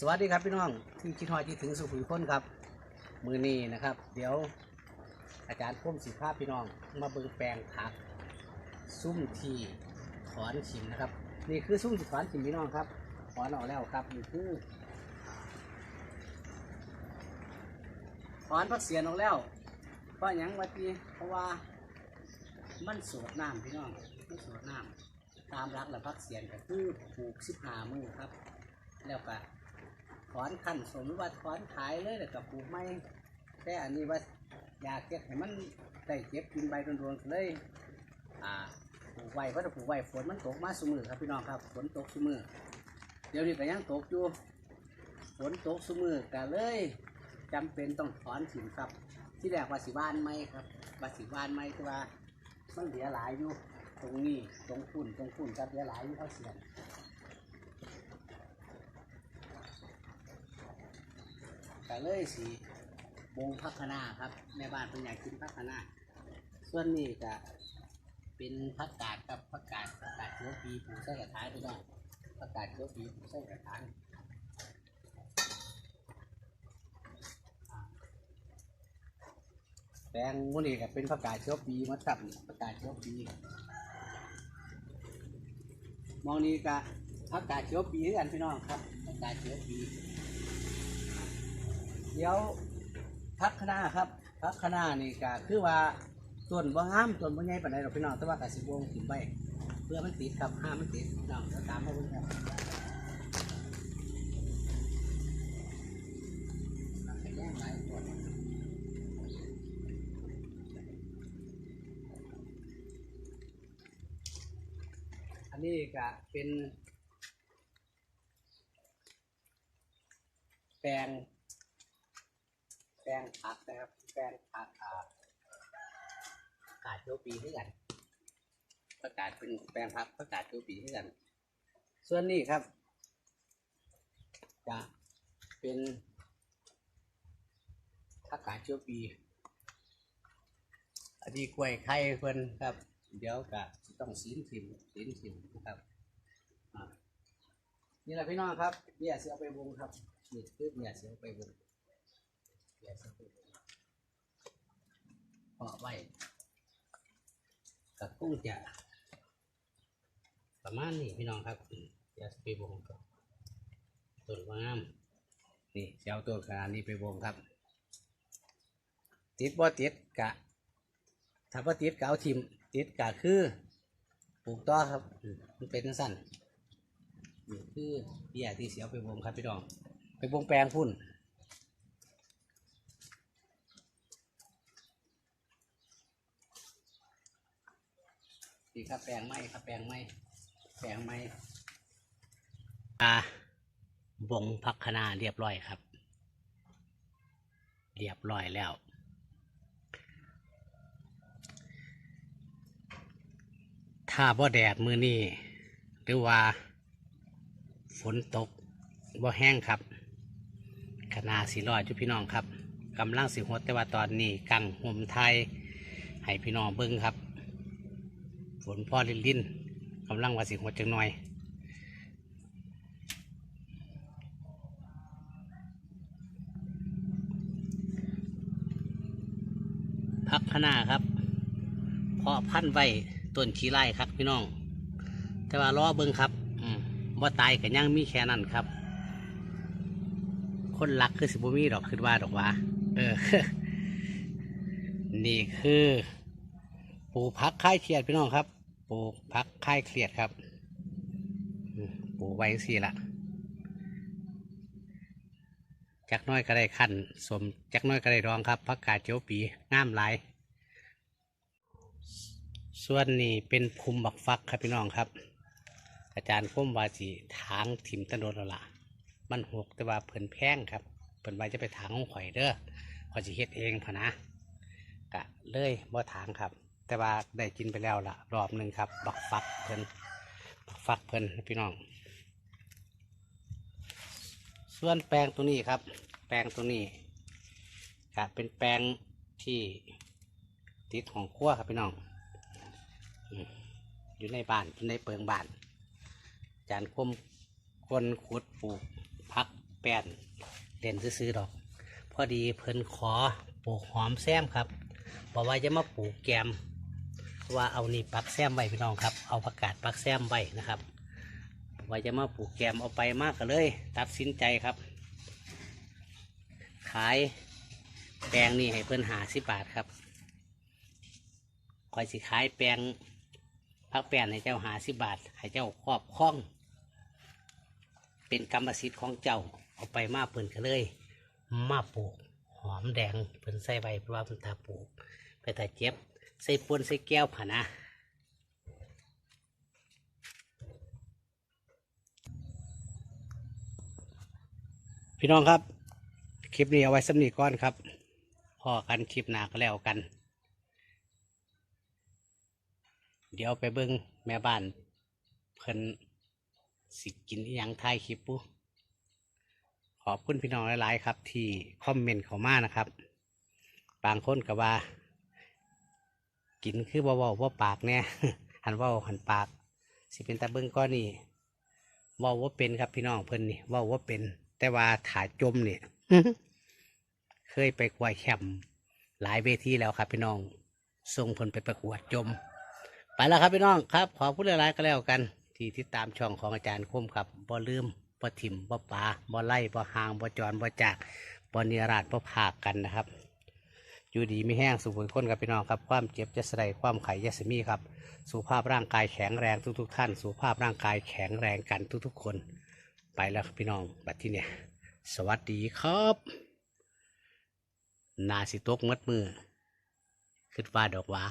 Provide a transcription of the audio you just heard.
สวัสดีครับพี่น้องที่คิดฮอดที่ถึงสุขุมพ้นครับ มือนี้นะครับ เดี๋ยวอาจารย์พุ่มสิภาพพี่น้อง มาเบิ่งแปลงผัก ซุ่มทีถอนขิมนะครับ นี่คือซุ่มถอนขิมพี่น้องครับถอนออกแล้วครับนี่คือถอนพักเสียนออกแล้วเพราะยังวัตีเพราะว่ามันสูดน้ำพี่น้องมันสูดน้ำตามรักและพักเสียนก็คือปลูกสิบหามือครับ แล้วก็ ถอนขั้นสมว่าถอนขายเลยแล้วก็ปลูกไม่แต่อันนี้ว่าอยากเก็บให้มันได้เก็บกินใบโดนๆเลยอ่าปลูกไว้เพราะถ้าปลูกไว้ฝนมันตกมาสมือครับพี่น้องครับฝนตกสมือเดี๋ยวนี้ก็ยังตกอยู่ฝนตกสมือก็เลยจำเป็นต้องถอนถิ่นครับ ที่แรกว่าสิบ้านไม้ครับว่าสิบ้านไม้คือว่ามันเหลือหลายอยู่ตรงนี้ตรงฝุ่นตรงฝุ่นครับเหลือหลายอยู่เขาเสียน ก็เลยสีวงพักคณาครับ แม่บ้านเป็นอยากกินพักคณาส่วนนี้ก็เป็นผักกาดครับผักกาดผักกาดเขียวปีผูใส่กระถางพี่น้องผักกาดเขียวปีผูใส่กระถางแปลงมูนี่ก็เป็นผักกาดเขียวปีมาตับผักกาดเขียวปีมองนี้ก็ผักกาดเขียวปีคือกันพี่น้องครับผักกาดเขียวปี เดี๋ยวพักคณะครับพักคณะนี่ก็คือว่าต้นบ่างามต้นบ่ใหญ่ปานใดหรอกพี่น้องแต่ว่ากสิบวงถิ่มไปเพื่อมันติดครับห้ามมันติดน้องเดี๋ยวตามมาเบิ่งครับแย่งหลายต้นอันนี้ก็เป็นแปลง ปลงผักนะครับแปลงผักอ่าประกาศโจปีให้กันประกาศเป็นแปลงผักประกาศโจปีให้กัน ส่วนนี้ครับ จะเป็นประกาศโจปีอันนี้กล้วยไข่เพิ่นครับ เดี๋ยวก็ต้องสีนถิ่มสีนถิ่มนะครับอ่านี่แหละพี่น้องครับเบี้ยเสียไปวงครับนี่คือเบี้ยเสียไปวง เดี๋ยวสักครู่พาะไว้กับกุ้จะประมาณนี้พี่น้องครับเดี๋ยวไปวงก่อนต้นว่างามนี่เจ้าตัวขนาดนี้ไปวงครับ ติดบ่ติดกะถ้าบ่ติดกะเอาทิมติดกะคือปลูกต่อครับมันเป็นสั้นนี่คือเบี้ยที่เสียไปวงครับพี่น้อง ไปวงแปลงพุ่น ดีครับแปลงไม้ครับแปลงไม้แปลงไม้อ่าบงพักคณาเรียบร้อยครับ เรียบร้อยแล้ว ถ้าบ่แดดมือนี้หรือว่า ฝนตกบ่แห้งครับคณาสีรอดจุพี่น้องครับกำลังสิหดแต่ว่าตอนนี้กังห่มไทยให้พี่น้องเบิ้งครับ นพ่อลินลินกำลังว่าสิหัวจังหน่อยพักขนาครับ เพาะพันธุ์ไว้ต้นขี้ไร่ครับพี่น้อง แต่ว่ารอเบิ้งครับว่าตายกันยังมีแค่นั้นครับ คนรักคือสิบุมีดอกคือว่าดอกว่าเออ นี่คือ ปูพักคลายเครียดพี่น้องครับ ปลูกพักคลายเครียดครับปลูกไว้สี่ละจักน้อยก็ได้ขั้นสมจักน้อยก็ได้รองครับพักกาดเจียวปีงามหลาย ส่วนนี้เป็นภูมิบักฟักครับพี่น้องครับ อาจารย์พุ่มวาสีทางถิ่มตะโดนแล้วล่ะมันหกแต่ว่าเพิ่นแพงครับเพิ่นว่าจะไปทางของข่อยเด้อข่อยสิเฮ็ดเองพะนะกะเลยบ่ถางครับ แต่ว่าได้กินไปแล้วละรอบหนึ่งครับบักฟักเพิ่นบักฟักเพิ่นพี่น้อง ส่วนแปลงตัวนี้ครับ แปลงตัวนี้กะเป็นแปลงที่ติดของครัวครับพี่น้อง อยู่ในบ้านอยู่ในเปิงบ้าน จารย์คมคนขุดปลูกพักแป้นเล่นซื้อๆดอก พอดีเพิ่นขอปลูกหอมแซมครับบอกว่าจะมาปลูกแกม ว่าเอานี่ปักแซมไว้พี่น้องครับ เอาประกาศปักแซมไว้นะครับว่าจะมาปลูกแกมเอาไปมากก็เลย ตัดสินใจครับ ขายแปลงนี่ให้เพิ่อนหาสิบบาทครับคอยสิขายแปลงพักแปลนให้เจ้าหาสิบบาทให้เจ้าครอบครอง เป็นกรรมสิทธิ์ของเจ้าเอาไปมาเพิ่นก็เลย มาปลูกหอมแดงเพิ่นใส่ใบเพราะว่าเพิ่นตาปลูกไปแต่เจ็บ ใส่ปนใส่แก้วผ่านะพี่น้องครับ คลิปนี้เอาไว้สำนีก่อนครับ พอกันคลิปหนาก็แล้วกัน เดี๋ยวไปเบิ้งแม่บ้านเพิ่นสิกินยังท้ายคลิปปุขอบคุณพี่น้องหลาย ๆ ครับ ที่คอมเมนต์เข้ามานะครับ บางคนก็ว่า กินคือบ่เว้าบ่ปากเนี่ยหันเว้าหันปาก สิเป็นตาเบิ้งก้อนนี่เว้าว่าเป็นครับพี่น้องเพิ่นนี่เว้าว่าเป็น แต่ว่าถาจมเนี่ยเคยไปกวายแคมป์หลายเวทีแล้วครับพี่น้องส่งเพิ่นไปประกวดจม ไปแล้วครับพี่น้องครับ ขอพูดหลายๆก็แล้วกัน ที่ติดตามช่องของอาจารย์คมครับบ่ลืมบ่ถิ่มบ่ปาบ่ไล่บ่หางบ่จรบ่จากบ่เนียราดบ่ผากกันนะครับ อยู่ดีไม่แห้งสุขคนครับพี่น้องครับ ความเจ็บจะสลายความไข่ยะสมีครับ สุขภาพร่างกายแข็งแรงทุก ๆ ท่าน สุขภาพร่างกายแข็งแรงกันทุก ๆ คน ไปแล้วครับพี่น้องบัดที่เนี่ย สวัสดีครับ นาสิตกมัดมือคิดว่าดอกว่า